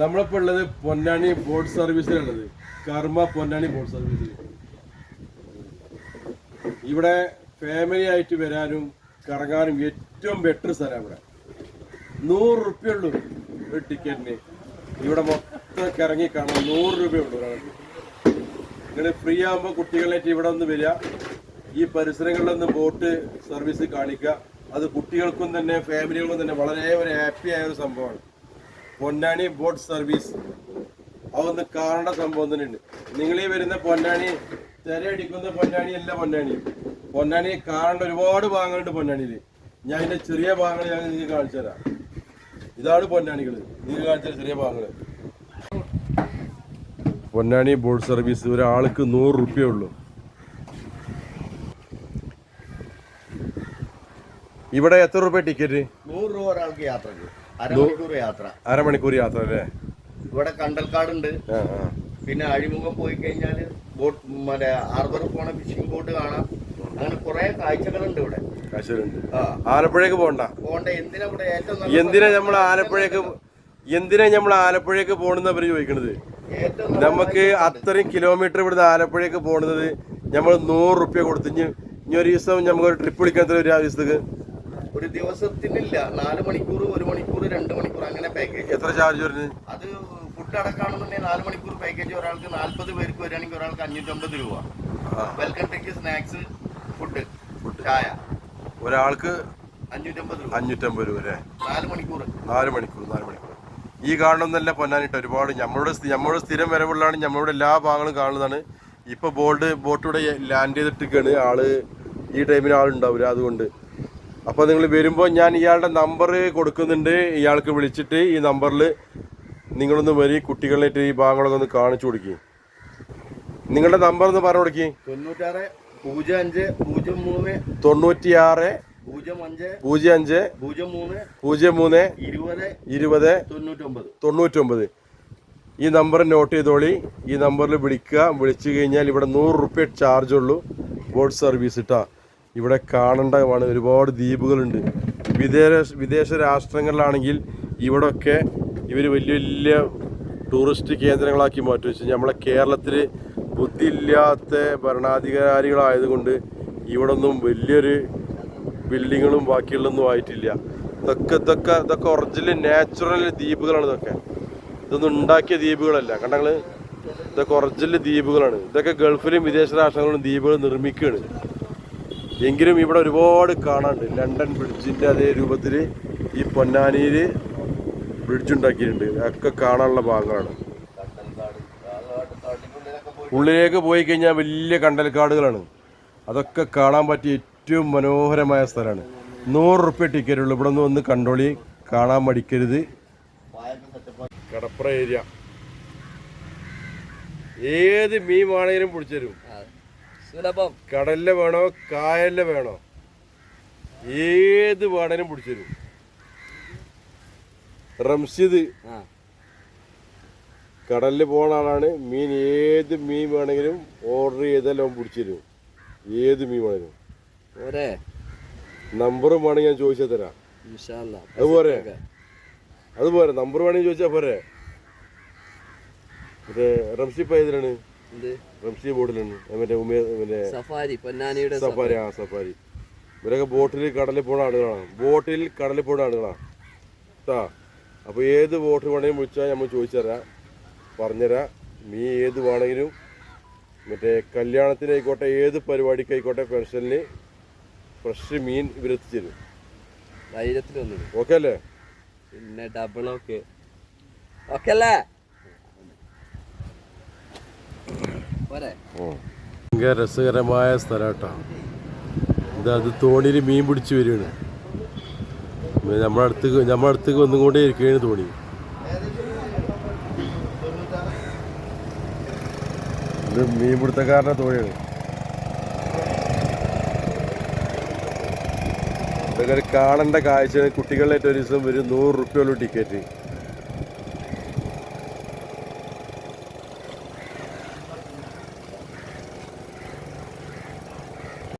നമ്മളിപ്പോ ഉള്ളത് പൊന്നാണി ബോട്ട് സർവീസിലുള്ളത് കർമ്മ പൊന്നാണി ബോട്ട് സർവീസിൽ ഇവിടെ ഫാമിലി ആയിട്ട് വരാനും കറങ്ങാനും ഏറ്റവും ബെറ്റർ സ്ഥലം ഇവിടെ. നൂറ് റുപ്യ ഉള്ളൂ ഒരു ടിക്കറ്റിന് ഇവിടെ മൊത്തം കറങ്ങി കാണാൻ നൂറ് രൂപ ഉള്ളൂ ഒരാൾക്ക് നിങ്ങൾ ഫ്രീ ആകുമ്പോൾ കുട്ടികളായിട്ട് ഇവിടെ ഒന്ന് വരിക. ഈ പരിസരങ്ങളിലൊന്ന് ബോട്ട് സർവീസ് കാണിക്കുക. അത് കുട്ടികൾക്കും തന്നെ ഫാമിലികൾക്കും തന്നെ വളരെ ഒരു ആയ ഒരു സംഭവമാണ്. Ponnani boat service. അതൊന്ന് കാണേണ്ട സംഭവം തന്നെയുണ്ട്. നിങ്ങൾ ഈ വരുന്ന പൊന്നാനി തിരയടിക്കുന്ന പൊന്നാണി അല്ല പൊന്നാണി പൊന്നാണി കാണേണ്ട ഒരുപാട് ഭാഗങ്ങളുണ്ട് പൊന്നാണിയിൽ ഞാൻ ഇതിന്റെ ചെറിയ ഭാഗങ്ങൾ ഞാൻ നിങ്ങൾക്ക് കാണിച്ചു തരാം. ഇതാണ് പൊന്നാണികൾ നിങ്ങൾക്ക് കാണിച്ച ചെറിയ ഭാഗങ്ങൾ പൊന്നാണി ബോട്ട് സർവീസ് ഒരാൾക്ക് നൂറ് റുപ്യ ഉള്ളൂ. ഇവിടെ എത്ര രൂപ ടിക്കറ്റ്? നൂറ് രൂപ ഒരാൾക്ക് യാത്രയ്ക്ക് അരമണിക്കൂർ യാത്ര. അരമണിക്കൂർ യാത്ര അല്ലേ? ഇവിടെ കണ്ടൽക്കാടുണ്ട്. പിന്നെ അഴിമുഖം പോയി കഴിഞ്ഞാൽ ബോട്ട് മറ്റേ ആർബർ പോണ ഫിഷിംഗ് ബോട്ട് കാണാം. അങ്ങനെ കുറെ കാഴ്ചകളുണ്ട് ഇവിടെ. കാഴ്ചകളുണ്ട്. ആലപ്പുഴക്ക് പോണ്ട. പോണ്ട എന്തിനാ ഇവിടെ ഏറ്റവും എന്തിനാ നമ്മൾ ആലപ്പുഴക്ക് എന്തിനാ നമ്മൾ ആലപ്പുഴക്ക് പോണെന്ന് അവർ ചോദിക്കണത്? നമുക്ക് അത്രയും കിലോമീറ്റർ ഇവിടുന്ന് ആലപ്പുഴക്ക് പോണത് നമ്മൾ നൂറ് റുപ്യ കൊടുത്ത്. ഇനി ഇനി ഒരു ദിവസം നമുക്ക് ഒരു ട്രിപ്പ് വിളിക്കാൻ ഒരു ദിവസത്തേക്ക്? ഒരു ദിവസത്തിനില്ല. നാല് മണിക്കൂർ ഒരു മണിക്കൂർ രണ്ട് മണിക്കൂർ അങ്ങനെ പാക്കേജ് എത്ര ചാർജ് വരുന്നത്? അത് ഫുഡ് അടക്കാണെന്നുണ്ടെങ്കിൽ നാല് മണിക്കൂർ പാക്കേജ് ഒരാൾക്ക് നാല്പത് പേർക്ക് വരികയാണെങ്കിൽ ഒരാൾക്ക് അഞ്ഞൂറ്റമ്പത് രൂപ. വെൽക്കം ഡ്രിങ്ക് സ്നാക്സ് ഫുഡ് ചായ. ഒരാൾക്ക് അഞ്ഞൂറ്റമ്പത് രൂപ. അഞ്ഞൂറ്റമ്പത് രൂപ അല്ലേ? നാല് മണിക്കൂർ. നാല് മണിക്കൂർ നാല് മണിക്കൂർ. ഈ കാണണമെന്നല്ല പൊന്നാനിട്ട് ഒരുപാട് നമ്മളുടെ നമ്മളുടെ സ്ഥിരം വരവുള്ളതാണ് നമ്മളുടെ എല്ലാ ഭാഗങ്ങളും കാണുന്നതാണ്. ഇപ്പൊ ബോർഡ് ബോട്ടിവിടെ ലാൻഡ് ചെയ്തിട്ടിരിക്കുകയാണ് ആൾ ഈ ടൈമിൽ ആളുണ്ടാവില്ല അതുകൊണ്ട് അപ്പോൾ നിങ്ങൾ വരുമ്പോൾ ഞാൻ ഇയാളുടെ നമ്പർ കൊടുക്കുന്നുണ്ട്. ഇയാൾക്ക് വിളിച്ചിട്ട് ഈ നമ്പറിൽ നിങ്ങളൊന്ന് വരി കുട്ടികളിലേറ്റ് ഈ ഭാഗങ്ങളൊക്കെ ഒന്ന് കാണിച്ചു കൊടുക്കുക നിങ്ങളുടെ നമ്പർ ഒന്ന് പറഞ്ഞു കൊടുക്കി. തൊണ്ണൂറ്റാറ് പൂജ്യം അഞ്ച് പൂജ്യം മൂന്ന് തൊണ്ണൂറ്റിയാറ് പൂജ്യം അഞ്ച് പൂജ്യം അഞ്ച് പൂജ്യം മൂന്ന് പൂജ്യം മൂന്ന് ഇരുപത് ഇരുപത് തൊണ്ണൂറ്റൊമ്പത്. തൊണ്ണൂറ്റൊമ്പത്. ഈ നമ്പർ നോട്ട് ചെയ്തോളി. ഈ നമ്പറിൽ വിളിക്കുക. വിളിച്ചു കഴിഞ്ഞാൽ ഇവിടെ നൂറ് റുപ്യ ചാർജ് ഉള്ളൂ. ബോട്ട് സർവീസ് ഇട്ടാ ഇവിടെ കാണേണ്ടതാണ് ഒരുപാട് ദ്വീപുകളുണ്ട്. വിദേശ വിദേശ രാഷ്ട്രങ്ങളിലാണെങ്കിൽ ഇവിടൊക്കെ ഇവർ വലിയ വലിയ ടൂറിസ്റ്റ് കേന്ദ്രങ്ങളാക്കി മാറ്റി. വെച്ചു നമ്മളെ കേരളത്തിൽ ബുദ്ധിയില്ലാത്ത ഭരണാധികാരികളായതുകൊണ്ട് ഇവിടെ ഒന്നും വലിയൊരു ബിൽഡിങ്ങുകളും ബാക്കിയുള്ളൊന്നും ആയിട്ടില്ല. ഇതൊക്കെ ഇതൊക്കെ ഇതൊക്കെ ഒറിജിനൽ നാച്ചുറൽ ദ്വീപുകളാണ് ഇതൊക്കെ. ഇതൊന്നും ഉണ്ടാക്കിയ ദ്വീപുകളല്ല. കണ്ടങ്ങൾ ഇതൊക്കെ ഒറിജിനൽ ദ്വീപുകളാണ്. ഇതൊക്കെ ഗൾഫിലും വിദേശ രാഷ്ട്രങ്ങളിലും ദ്വീപുകൾ നിർമ്മിക്കുകയാണ്. എങ്കിലും ഇവിടെ ഒരുപാട് കാണാനുണ്ട്. ലണ്ടൻ ബ്രിഡ്ജിന്റെ അതേ രൂപത്തിൽ ഈ പൊന്നാനിയിൽ ബ്രിഡ്ജ് ഉണ്ടാക്കിയിട്ടുണ്ട്. ഒക്കെ കാണാനുള്ള ഭാഗങ്ങളാണ്. ഉള്ളിലേക്ക് പോയി കഴിഞ്ഞാൽ വലിയ കണ്ടൽക്കാടുകളാണ്. അതൊക്കെ കാണാൻ പറ്റിയ ഏറ്റവും മനോഹരമായ സ്ഥലമാണ്. നൂറ് റുപ്യ ടിക്കറ്റ് ഉള്ളൂ. ഇവിടെ നിന്ന് ഒന്ന് കണ്ടോളി. കാണാൻ മടിക്കരുത്. കടപ്പുറ ഏരിയ ഏത് മീൻ വേണമെങ്കിലും പിടിച്ചു സുലഭം കടലിലെ വേണോ കായലിലെ വേണോ? ഏത് വേണേലും പിടിച്ചിരും റംഷിദ് കടലിൽ കടലിൽ പോണ ആളാണ്. മീൻ ഏത് മീൻ വേണമെങ്കിലും ഓർഡർ ചെയ്താൽ അവൻ പിടിച്ചരും ഏത് മീൻ വേണമെങ്കിലും പോരെ. നമ്പറും വേണമെങ്കിൽ ഞാൻ ചോദിച്ചാൽ തരാം. അതുപോലെ അതുപോലെ നമ്പർ വേണമെങ്കിൽ ചോദിച്ചാൽ പോരെ. റംഷി ഇപ്പം ഏതിലാണ്? റംഷി ബോട്ടിലുണ്ട്. മറ്റേ ഉമേ മറ്റേ സഫാരി പൊന്നാനിയുടെ സഫാരി ആ സഫാരി. ഇവരൊക്കെ ബോട്ടിൽ കടലിൽ പോണ ആളുകളാണ്. ബോട്ടിൽ കടലിൽ പോണ ആളുകളാണ്. കേട്ടാ അപ്പോൾ ഏത് ബോട്ട് വേണമെങ്കിലും വിളിച്ചാൽ നമ്മൾ ചോദിച്ചു തരാം പറഞ്ഞുതരാം നീ ഏത് വേണമെങ്കിലും മറ്റേ കല്യാണത്തിനായിക്കോട്ടെ ഏത് പരിപാടിക്കായിക്കോട്ടെ പെൻഷനിൽ ഫ്രഷ് മീൻ ഇവരെത്തിച്ചു തരും ഓക്കെ അല്ലേ? പിന്നെ ഡബിൾ ഓക്കെ ഓക്കെ അല്ലേ പോരെ ഭയങ്കര രസകരമായ സ്ഥലം കേട്ടോ ഇത് തോണിയിൽ മീൻ പിടിച്ച് വരികയാണ്. നമ്മുടെ അടുത്തേക്ക് നമ്മുടെ അടുത്തേക്ക് ഇരിക്കുകയാണ് തോണി. ഇത് മീൻ പിടുത്തക്കാരുടെ തോണിയാണ്. ഇതൊക്കെ കാണേണ്ട കാഴ്ച കുട്ടികളുടെ ഒരു ദിവസം ഒരു നൂറ് റുപ്യ ഉള്ളൂ ടിക്കറ്റ്.